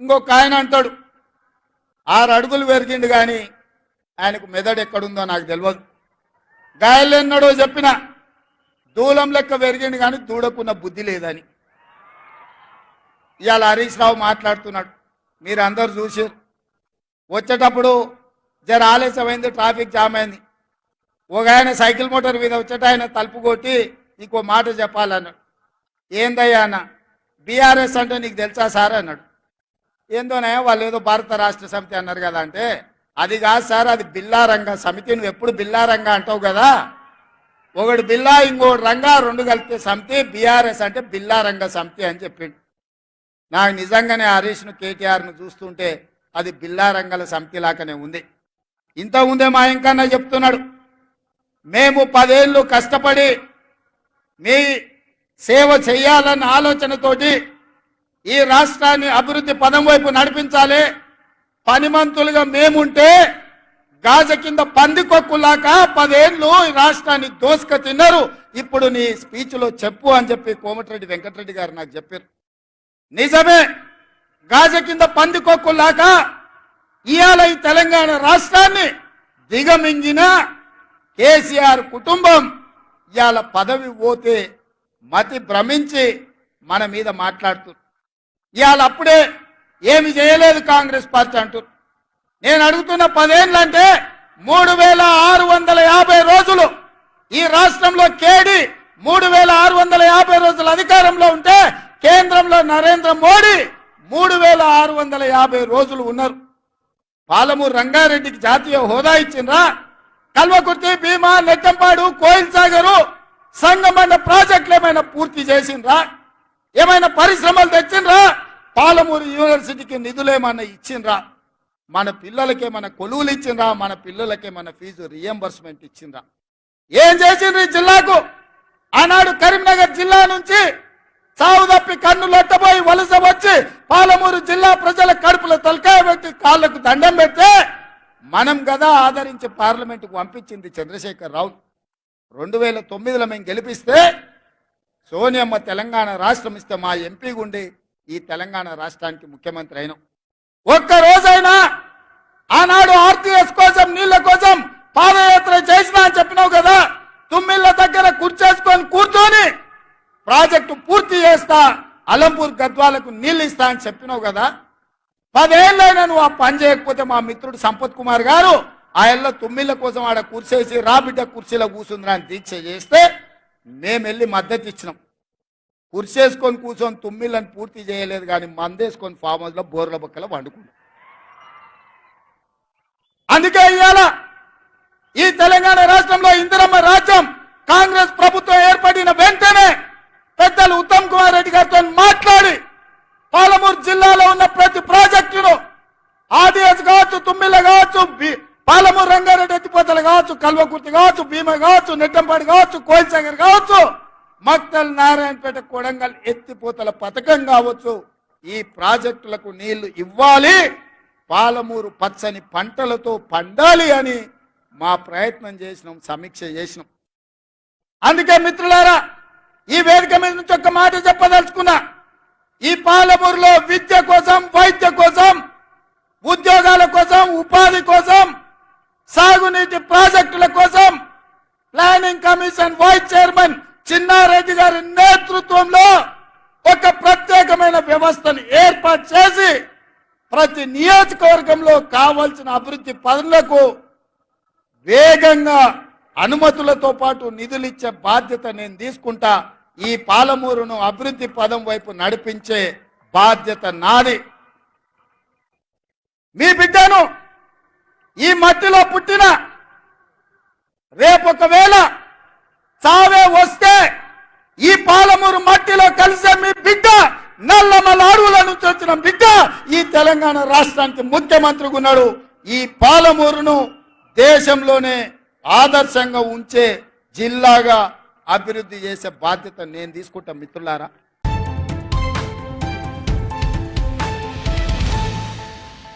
ఇంకొక ఆయన అంటాడు ఆరు అడుగులు పెరిగిండు కానీ ఆయనకు మెదడు ఎక్కడుందో నాకు తెలియదు గాయలు చెప్పిన దూలం లెక్క పెరిగిండు కానీ దూడకున్న బుద్ధి లేదని. ఇవాళ హరీష్ రావు మాట్లాడుతున్నాడు మీరు అందరు చూసారు వచ్చేటప్పుడు జర ఆలస్యమైంది ట్రాఫిక్ జామ్ అయింది. ఒక ఆయన సైకిల్ మోటార్ మీద వచ్చేట ఆయన తలుపు కొట్టి ఇంకో మాట చెప్పాలన్నాడు. ఏందయ్యా అన్న బీఆర్ఎస్ అంటే నీకు తెలుసా సార్ అన్నాడు. ఏందోనే వాళ్ళు ఏదో భారత రాష్ట్ర సమితి అన్నారు కదా అంటే అది కాదు సార్ అది బిల్లా రంగ సమితి నువ్వు ఎప్పుడు బిల్లా రంగ అంటావు కదా? ఒకడు బిల్లా ఇంకోటి రంగా రెండు కలిపితే సమితి బీఆర్ఎస్ అంటే బిల్లా రంగ సమితి అని చెప్పిండు. నాకు నిజంగానే హరీష్ను కేటీఆర్ను చూస్తుంటే అది బిల్లా రంగల సమితి లాగానే ఉంది. ఇంత మా ఇంకన్నా చెప్తున్నాడు మేము పదేళ్ళు కష్టపడి మీ సేవ చేయాలన్న ఆలోచనతోటి ఈ రాష్ట్రాన్ని అభివృద్ధి పదం వైపు నడిపించాలి. పనిమంతులుగా మేముంటే గాజ కింద పందికొక్కులాక పదేళ్ళు ఈ రాష్ట్రాన్ని దోసుక తిన్నారు. ఇప్పుడు నీ స్పీచ్లో చెప్పు అని చెప్పి కోమటిరెడ్డి వెంకటరెడ్డి గారు నాకు చెప్పారు. నిజమే గాజ కింద పందికొక్కులాక ఇవాళ ఈ తెలంగాణ రాష్ట్రాన్ని దిగమింగిన కేసీఆర్ కుటుంబం ఇవాళ పదవి పోతే మతి భ్రమించి మన మీద మాట్లాడుతున్నారు ఇవాళ అప్పుడే ఏమి చేయలేదు కాంగ్రెస్ పార్టీ అంటూ. నేను అడుగుతున్న పదేళ్ళంటే మూడు వేల ఆరు వందల యాభై రోజులు ఈ రాష్ట్రంలో కేడి మూడు వేల ఆరు వందల యాభై రోజులు అధికారంలో ఉంటే కేంద్రంలో నరేంద్ర మోడీ మూడు వేల ఆరు వందల యాభై రోజులు ఉన్నారు. పాలమూరు రంగారెడ్డికి జాతీయ హోదా ఇచ్చిండ్రా. కల్వకుర్తి భీమా నెట్టంపాడు కోయిల్ సాగరు సంగమన్న ప్రాజెక్టులు ఏమైనా పూర్తి చేసిండ్రా? ఏమైనా పరిశ్రమలు తెచ్చిండ్రా? పాలమూరు యూనివర్సిటీకి నిధులు ఏమైనా ఇచ్చిండ్రా. మన పిల్లలకి మన కొలువులు ఇచ్చిండ్రా మన పిల్లలకి మన ఫీజు రియంబర్స్మెంట్ ఇచ్చిండ్రా. ఏం చేసిండ్రు ఈ జిల్లాకు? ఆనాడు కరీంనగర్ జిల్లా నుంచి చావు తప్పి కన్ను లొట్టబోయి వలస వచ్చి పాలమూరు జిల్లా ప్రజల కడుపులో తలకాయ పెట్టి కాళ్ళకు దండం పెడితే మనం కదా ఆదరించి పార్లమెంటుకు పంపించింది చంద్రశేఖర్ రావు. రెండు వేల తొమ్మిదిలో మేము గెలిపిస్తే సోనియమ్మ తెలంగాణ రాష్ట్రం ఇస్తే మా ఎంపీ గుండి ఈ తెలంగాణ రాష్ట్రానికి ముఖ్యమంత్రి అయినాం. ఒక్క రోజైనా ఆనాడు ఆర్టీఎస్ కోసం నీళ్ళ కోసం పాదయాత్ర చేసినా అని చెప్పినావు కదా తుమ్మిళ్ళ దగ్గర కూర్చేసుకొని కూర్చొని ప్రాజెక్టు పూర్తి చేస్తా అలంపూర్ గద్వాలకు నీళ్ళు ఇస్తా అని చెప్పినావు కదా పదేళ్ళైనా నువ్వు ఆ పని చేయకపోతే మా మిత్రుడు సంపత్ కుమార్ గారు ఆయనలో తుమ్మిళ్ళ కోసం ఆడ కూర్చేసి రాబిడ్డ కుర్చీలో కూర్చుందిరా అని దీక్ష చేస్తే మేము వెళ్ళి మద్దతు ఇచ్చినాం. ఉరిసేసుకొని కూర్చొని తుమ్మిళ్ళని పూర్తి చేయలేదు కానీ మందేసుకొని ఫామ్ హౌస్లో బోర్ల బొక్కలో వండుకున్నాం అందుకే ఇవాళ ఈ తెలంగాణ రాష్ట్రంలో ఇందిరమ్మ రాజ్యం కాంగ్రెస్ ప్రభుత్వం ఏర్పడిన వెంటనే పెద్దలు ఉత్తమ్ కుమార్ రెడ్డి గారితో మాట్లాడి పాలమూరు జిల్లాలో ఉన్న ప్రతి ప్రాజెక్టును ఆర్డీఎస్ కావచ్చు తుమ్మిళ్ళ కావచ్చు పాలమూరు రంగారెడ్డి ఎత్తిపోతలు కావచ్చు కల్వకుర్తి కావచ్చు భీమ కావచ్చు నెట్టంపాడు కావచ్చు కోయిల్సాగర్ కావచ్చు మక్తల్ నారాయణపేట కొడంగల్ ఎత్తిపోతల పథకం కావచ్చు. ఈ ప్రాజెక్టులకు నీళ్ళు ఇవ్వాలి. పాలమూరు పచ్చని పంటలతో పండాలి అని మా ప్రయత్నం చేసినాం సమీక్ష చేసినాం. అందుకే మిత్రులారా ఈ వేదిక మీద నుంచి ఒక మాట చెప్పదలుచుకున్నా. ఈ పాలమూరులో విద్య కోసం వైద్య కోసం ఉద్యోగాల కోసం ఉపాధి కోసం సాగునీటి ప్రాజెక్టుల కోసం planning commission vice chairman Chinnareddy గారి నేతృత్వంలో ఒక ప్రత్యేకమైన వ్యవస్థను ఏర్పాటు చేసి ప్రతి నియోజకవర్గంలో కావలసిన అభివృద్ధి పనులకు వేగంగా అనుమతులతో పాటు నిధులు ఇచ్చే బాధ్యత నేను తీసుకుంటా. ఈ పాలమూరును అభివృద్ధి పదం వైపు నడిపించే బాధ్యత నాది. మీ బిడ్డను ఈ మట్టిలో పుట్టిన రేపు చావే వస్తే కలిసే మీ బిడ్డ నల్లమల అడవుల నుంచి వచ్చిన బిడ్డ ఈ తెలంగాణ రాష్ట్రానికి ముఖ్యమంత్రిగా ఉన్నాడు. ఈ పాలమూరును దేశంలోనే ఆదర్శంగా ఉంచే జిల్లాగా అభివృద్ధి చేసే బాధ్యత నేను తీసుకుంటా మిత్రులారా.